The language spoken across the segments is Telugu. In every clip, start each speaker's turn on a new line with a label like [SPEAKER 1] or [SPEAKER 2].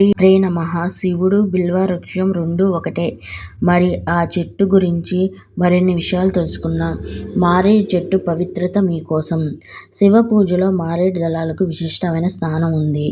[SPEAKER 1] శ్రీ నమః శివుడు బిల్వవృక్షం రెండు ఒకటే. మరి ఆ చెట్టు గురించి మరిన్ని విషయాలు తెలుసుకుందాం. మారేడు చెట్టు పవిత్రత మీకోసం శివపూజలో మారేడు దళాలకు విశిష్టమైన స్థానం ఉంది.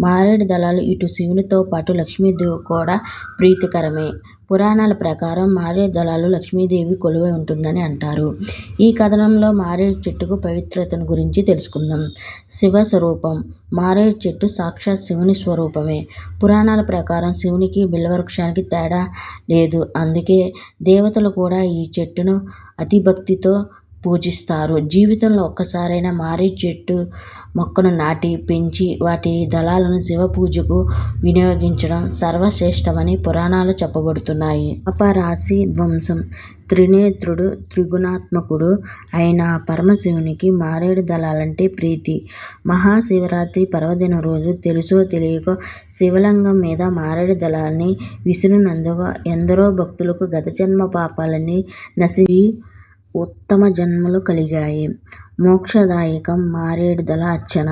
[SPEAKER 1] మారేడు దళాలు ఇటు శివునితో పాటు లక్ష్మీదేవి కూడా ప్రీతికరమే. పురాణాల ప్రకారం మారేడు దళాలు లక్ష్మీదేవి కొలువై ఉంటుందని అంటారు. ఈ కథనంలో మారేడు చెట్టుకు పవిత్రతను గురించి తెలుసుకుందాం. శివ స్వరూపం మారేడు చెట్టు సాక్షాత్ శివుని స్వరూపమే. పురాణాల ప్రకారం శివునికి బిల్వవృక్షానికి తేడా లేదు. అందుకే దేవతలు కూడా ఈ చెట్టును అతిభక్తితో పూజిస్తారు. జీవితంలో ఒక్కసారైనా మారేడు చెట్టు మొక్కను నాటి, పెంచి వాటి దళాలను శివపూజకు వినియోగించడం సర్వశ్రేష్ఠమని పురాణాలు చెప్పబడుతున్నాయి. అపరాశి ధ్వంసం త్రినేత్రుడు, త్రిగుణాత్మకుడు అయిన పరమశివునికి మారేడు దళాలంటే ప్రీతి. మహాశివరాత్రి పర్వదినం రోజు తెలుసో తెలియకో శివలింగం మీద మారేడు దళాల్ని విసిరినందుకు ఎందరో భక్తులకు గతజన్మ పాపాలన్నీ నశించి ఉత్తమ జన్మలు కలిగాయి. మోక్షదాయకం మారేడు దళ అర్చన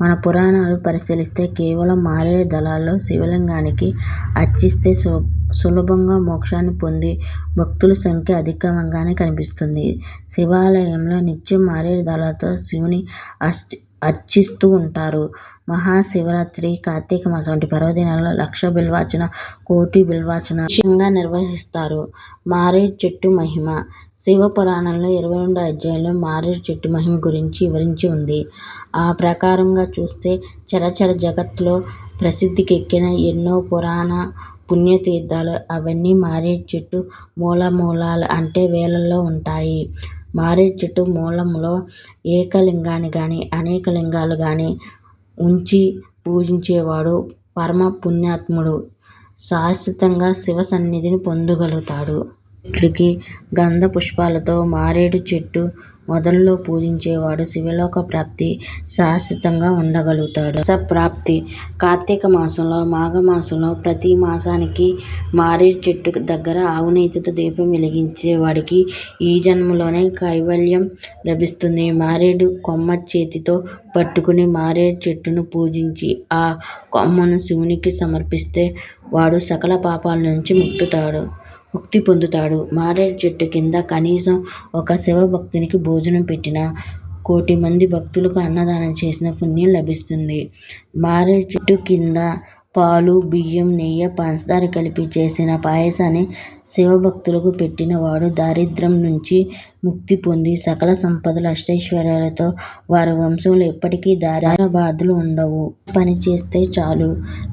[SPEAKER 1] మన పురాణాలు పరిశీలిస్తే కేవలం మారేడు దళాల్లో శివలింగానికి అర్చిస్తే సులభంగా మోక్షాన్ని పొందే భక్తుల సంఖ్య అధికంగానే కనిపిస్తుంది. శివాలయంలో నిత్యం మారేడు దళాలతో శివుని అర్చిస్తూ ఉంటారు. మహాశివరాత్రి, కార్తీకమాసం వంటి పర్వదినాల్లో లక్ష బిల్వాచన కోటి బిల్వాచన నిర్వహిస్తారు. మారేడు చెట్టు మహిమ శివపురాణంలో ఇరవై రెండో అధ్యాయంలో మారేడు చెట్టు మహిమ గురించి వివరించి ఉంది. ఆ ప్రకారంగా చూస్తే చరాచర జగత్తులో ప్రసిద్ధికెక్కిన ఎన్నో పురాణ పుణ్యతీర్థాలు అవన్నీ మారేడు చెట్టు మూలమూలాలు అంటే వేలల్లో ఉంటాయి. మారేడు చెట్టు మూలంలో ఏకలింగాన్ని కానీ అనేక లింగాలు కానీ ఉంచి పూజించేవాడు పరమ పుణ్యాత్ముడు శాశ్వతంగా శివ సన్నిధిని పొందగలుగుతాడు. గంధ పుష్పాలతో మారేడు చెట్టు మొదల్లో పూజించేవాడు శివలోక ప్రాప్తి శాశ్వతంగా ఉండగలుగుతాడు. ప్రాప్తి. కార్తీక మాసంలో మాఘమాసంలో ప్రతి మాసానికి మారేడు చెట్టు దగ్గర ఆవునేతితో దీపం వెలిగించేవాడికి ఈ జన్మలోనే కైవల్యం లభిస్తుంది. మారేడు కొమ్మ చేతితో పట్టుకుని మారేడు చెట్టును పూజించి ఆ కొమ్మను శివునికి సమర్పిస్తే వాడు సకల పాపాల నుంచి ముక్తి పొందుతాడు. మారేడు చెట్టు కింద కనీసం ఒక శివభక్తునికి భోజనం పెట్టినా కోటి మంది భక్తులకు అన్నదానం చేసిన పుణ్యం లభిస్తుంది. మారేడు చెట్టు కింద పాలు, బియ్యం, నెయ్యి, పంచదార కలిపి చేసిన పాయసాన్ని శివభక్తులకు పెట్టిన వాడు దారిద్ర్యం నుంచి ముక్తి పొంది సకల సంపదలు, అష్టైశ్వర్యాలతో వారి వంశంలో ఎప్పటికీ దారిద్ర్యబాధలు ఉండవు. ఈ పని చేస్తే చాలు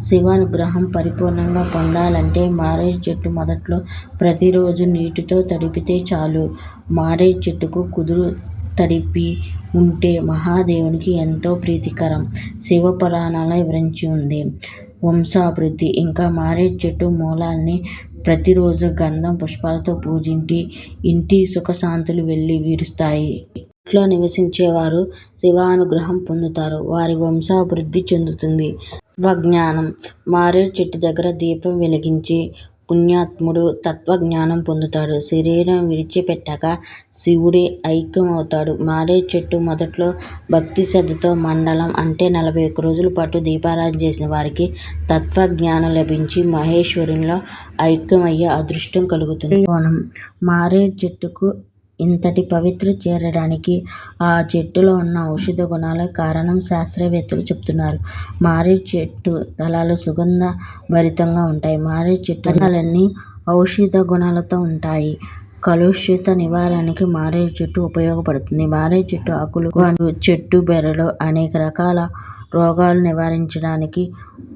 [SPEAKER 1] శివానుగ్రహం పరిపూర్ణంగా పొందాలంటే మారేడు చెట్టు మొదట్లో ప్రతిరోజూ నీటితో తడిపితే చాలు. మారేడు చెట్టుకు కుదురు తడిపి ఉంటే మహాదేవునికి ఎంతో ప్రీతికరం. శివపురాణాల్లో వివరించి ఉంది. వంశాభివృద్ధి ఇంకా మారేడు చెట్టు మూలాల్ని ప్రతిరోజు గంధం పుష్పాలతో పూజించి ఇంటి సుఖశాంతులు వెళ్ళి వీరుస్తాయి ఇంట్లో నివసించేవారు శివానుగ్రహం పొందుతారు. వారి వంశాభివృద్ధి చెందుతుంది. వజ్ఞానం మారేడు చెట్టు దగ్గర దీపం వెలిగించి పుణ్యాత్ముడు తత్వజ్ఞానం పొందుతాడు. శరీరం విడిచిపెట్టాక శివుడే ఐక్యమవుతాడు. మారేడు చెట్టు మొదట్లో భక్తి శ్రద్ధతో మండలం అంటే నలభై ఒక్క రోజుల పాటు దీపారాధన చేసిన వారికి తత్వజ్ఞానం లభించి మహేశ్వరునిలో ఐక్యమయ్యే అదృష్టం కలుగుతుంది. శ్రీకోణం మారేడు చెట్టుకు ఇంతటి పవిత్ర చేరడానికి ఆ చెట్టులో ఉన్న ఔషధ గుణాలే కారణం శాస్త్రవేత్తలు చెబుతున్నారు. మారేడు చెట్టు దళాలు సుగంధ భరితంగా ఉంటాయి. మారేడు చెట్టు దళాలన్నీ ఔషధ గుణాలతో ఉంటాయి. కలుషిత నివారణకి మారేడు చెట్టు ఉపయోగపడుతుంది. మారేడు చెట్టు ఆకులు, చెట్టు బెరడు అనేక రకాల రోగాలు నివారించడానికి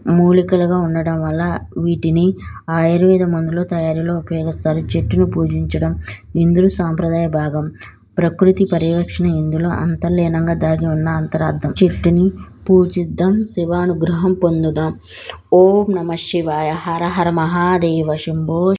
[SPEAKER 1] మూలికలుగా ఉండడం వల్ల వీటిని ఆయుర్వేద మందుల తయారీలో ఉపయోగిస్తారు. చెట్టును పూజించడం ఇందులో సాంప్రదాయ భాగం. ప్రకృతి పరిరక్షణ ఇందులో అంతర్లీనంగా దాగి ఉన్న అంతరార్థం. చెట్టుని పూజిద్దాం శివానుగ్రహం పొందుదాం ఓం నమఃశివాయ హర హర మహాదేవ శంభో